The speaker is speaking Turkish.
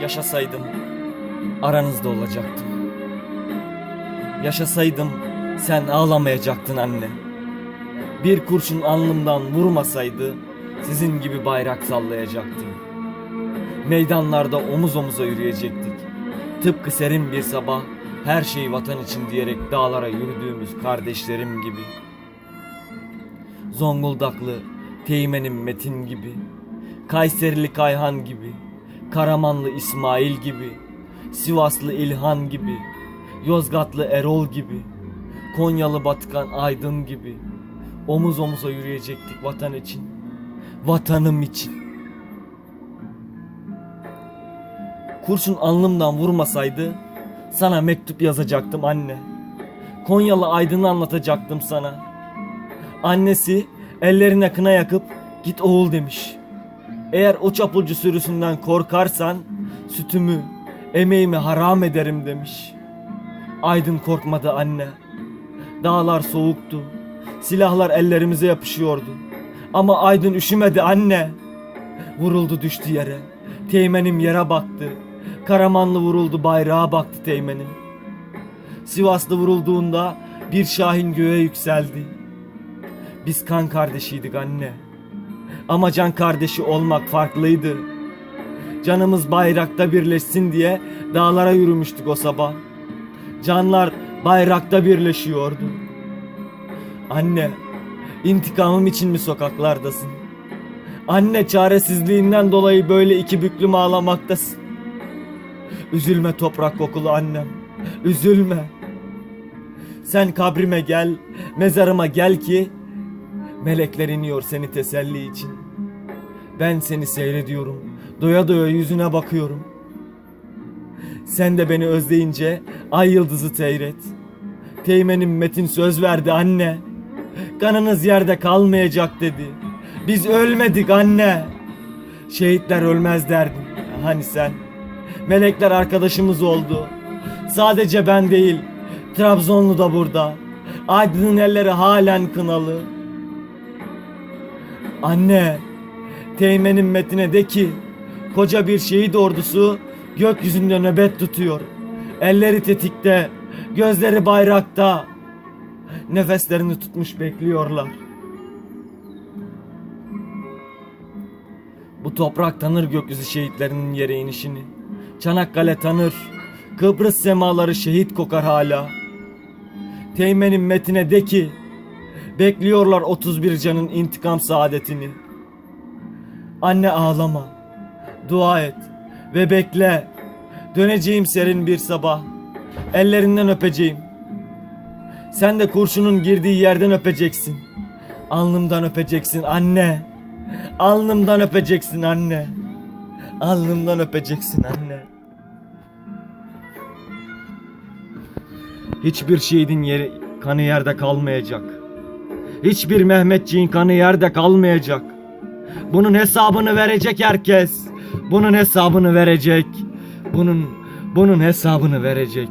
Yaşasaydım aranızda olacaktım. Yaşasaydım sen ağlamayacaktın anne. Bir kurşun alnımdan vurmasaydı sizin gibi bayrak sallayacaktım. Meydanlarda omuz omuza yürüyecektik. Tıpkı serin bir sabah her şeyi vatan için diyerek dağlara yürüdüğümüz kardeşlerim gibi. Zonguldaklı Teğmen'im Metin gibi, Kayserili Kayhan gibi, Karamanlı İsmail gibi, Sivaslı İlhan gibi, Yozgatlı Erol gibi, Konyalı Batıkan Aydın gibi omuz omuza yürüyecektik vatan için. Vatanım için. Kurşun alnımdan vurmasaydı sana mektup yazacaktım anne. Konyalı Aydın'ı anlatacaktım sana. Annesi ellerine kına yakıp git oğul demiş. Eğer o çapulcu sürüsünden korkarsan sütümü, emeğimi haram ederim demiş. Aydın korkmadı anne. Dağlar soğuktu. Silahlar ellerimize yapışıyordu. Ama Aydın üşümedi anne. Vuruldu düştü yere. Teğmenim yere baktı. Karamanlı vuruldu bayrağa baktı teğmenim. Sivaslı vurulduğunda bir şahin göğe yükseldi. Biz kan kardeşiydik anne. Ama can kardeşi olmak farklıydı. Canımız bayrakta birleşsin diye dağlara yürümüştük o sabah. Canlar bayrakta birleşiyordu. Anne, intikamım için mi sokaklardasın? Anne çaresizliğinden dolayı böyle iki büklüm ağlamaktasın. Üzülme toprak kokulu annem. Üzülme. Sen kabrime gel, mezarıma gel ki melekler iniyor seni teselli için. Ben seni seyrediyorum. Doya doya yüzüne bakıyorum. Sen de beni özleyince ay yıldızı seyret. Teğmenim Metin söz verdi anne. Kanınız yerde kalmayacak dedi. Biz ölmedik anne. Şehitler ölmez derdin. Hani sen? Melekler arkadaşımız oldu. Sadece ben değil. Trabzonlu da burada. Aydın'ın elleri halen kınalı. Anne, Teğmen'in Metin'e de ki koca bir şehit ordusu gökyüzünde nöbet tutuyor. Elleri tetikte, gözleri bayrakta. Nefeslerini tutmuş bekliyorlar. Bu toprak tanır gökyüzü şehitlerinin yere inişini. Çanakkale tanır. Kıbrıs semaları şehit kokar hala. Teğmenin Metin'e de ki bekliyorlar 31 canın intikam saadetini. Anne ağlama. Dua et ve bekle. Döneceğim serin bir sabah. Ellerinden öpeceğim. Sen de kurşunun girdiği yerden öpeceksin. Alnımdan öpeceksin anne. Alnımdan öpeceksin anne. Alnımdan öpeceksin anne. Hiçbir şehidin yeri kanı yerde kalmayacak. Hiçbir Mehmetçiğin kanı yerde kalmayacak. Bunun hesabını verecek herkes. Bunun hesabını verecek. Bunun bunun hesabını verecek.